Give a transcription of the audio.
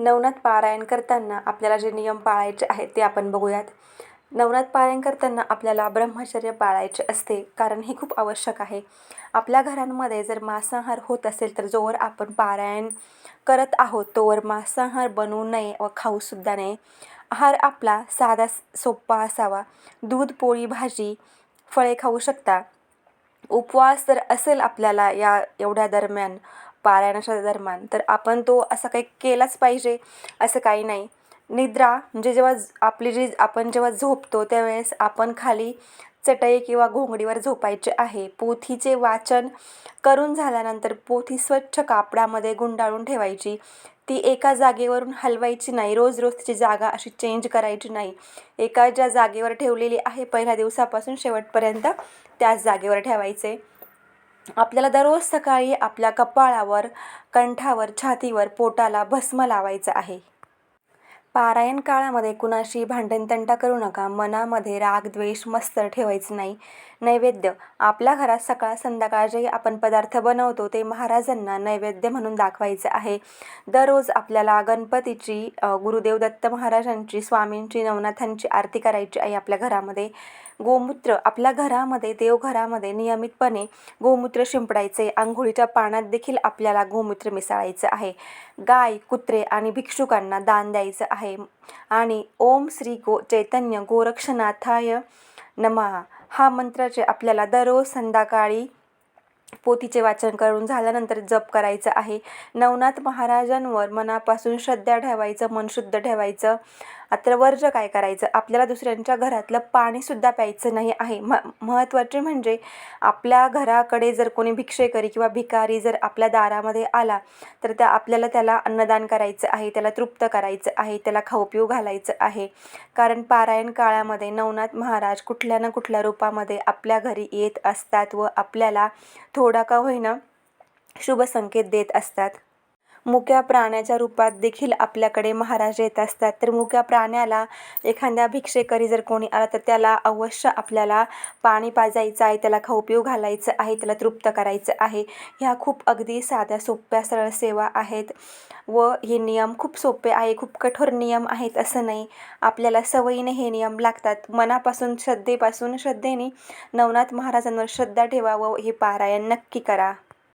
नवनाथ पारायण करताना आपल्याला जे नियम पाळायचे आहेत ते आपण बघूयात. नवनाथ पारायण करताना आपल्याला ब्रह्मचर्य पाळायचे असते कारण हे खूप आवश्यक आहे. आपल्या घरांमध्ये जर मांसाहार होत असेल तर जोवर आपण पारायण करत आहोत तोवर मांसाहार बनवू नये व खाऊसुद्धा नये. आहार आपला साधा सोपा असावा. दूध पोळी भाजी फळे खाऊ शकता. उपवास जर असेल आपल्याला या एवढ्या दरम्यान पारायणाच्या दरम्यान. तर आपण तो असा काही केलाच पाहिजे असं काही नाही. निद्रा म्हणजे जेव्हा आपली जी आपण जेव्हा झोपतो त्यावेळेस आपण खाली चटई किंवा घोंगडीवर झोपायचे आहे. पोथीचे वाचन करून झाल्यानंतर पोथी स्वच्छ कापडामध्ये गुंडाळून ठेवायची. ती एका जागेवरून हलवायची नाही. रोज रोज तिची जागा अशी चेंज करायची नाही. एका ज्या जागेवर ठेवलेली आहे पहिल्या दिवसापासून शेवटपर्यंत त्याच जागेवर ठेवायचे. आपल्याला दररोज सकाळी आपल्या कपाळावर कंठावर छातीवर पोटाला भस्म लावायचं आहे. पारायण काळामध्ये कुणाशी भांडणतंटा करू नका. मनामध्ये राग द्वेष मत्सर ठेवायचं नाही. नैवेद्य. आपल्या घरात सकाळ संध्याकाळ जे आपण पदार्थ बनवतो ते महाराजांना नैवेद्य म्हणून दाखवायचं आहे. दररोज आपल्याला गणपतीची गुरुदेव दत्त महाराजांची स्वामींची नवनाथांची आरती करायची आहे आपल्या घरामध्ये. गोमूत्र आपल्या घरामध्ये देवघरामध्ये नियमितपणे गोमूत्र शिंपडायचे. आंघोळीच्या पाण्यात देखील आपल्याला गोमूत्र मिसळायचं आहे. गाय कुत्रे आणि भिक्षुकांना दान द्यायचं आहे. आणि ओम श्री गो चैतन्य गोरक्षनाथाय नमः. हा मंत्राचे आपल्याला दररोज संध्याकाळी पोथीचे वाचन करून झाल्यानंतर जप करायचं आहे. नवनाथ महाराजांवर मनापासून श्रद्धा ठेवायचं मन शुद्ध ठेवायचं. आता वर्ज काय करायचं? आपल्याला दुसऱ्यांच्या घरातलं पाणीसुद्धा प्यायचं नाही आहे. म महत्त्वाचे म्हणजे आपल्या घराकडे जर कोणी भिक्षेकरी किंवा भिकारी जर आपल्या दारामध्ये आला तर त्या आपल्याला त्याला अन्नदान करायचं आहे त्याला तृप्त करायचं आहे त्याला खाऊ पिऊ घालायचं आहे. कारण पारायण काळामध्ये नवनाथ महाराज कुठल्या ना कुठल्या रूपामध्ये आपल्या घरी येत असतात व आपल्याला थोडा का होईना शुभ संकेत देत असतात. मुक्या प्राण्याच्या रूपात देखील आपल्याकडे महाराज येत असतात. तर मुक्या प्राण्याला एखाद्या भिक्षेकरी जर कोणी आला तर त्याला अवश्य आपल्याला पाणी पाजायचं आहे त्याला खाऊ पिऊ घालायचं आहे त्याला तृप्त करायचं आहे. ह्या खूप अगदी साध्या सोप्या सरळ सेवा आहेत व हे नियम खूप सोपे आहे खूप कठोर नियम आहेत असं नाही. आपल्याला सवयीने हे नियम लागतात. मनापासून श्रद्धेपासून श्रद्धेने नवनाथ महाराजांवर श्रद्धा ठेवा व हे पारायण नक्की करा.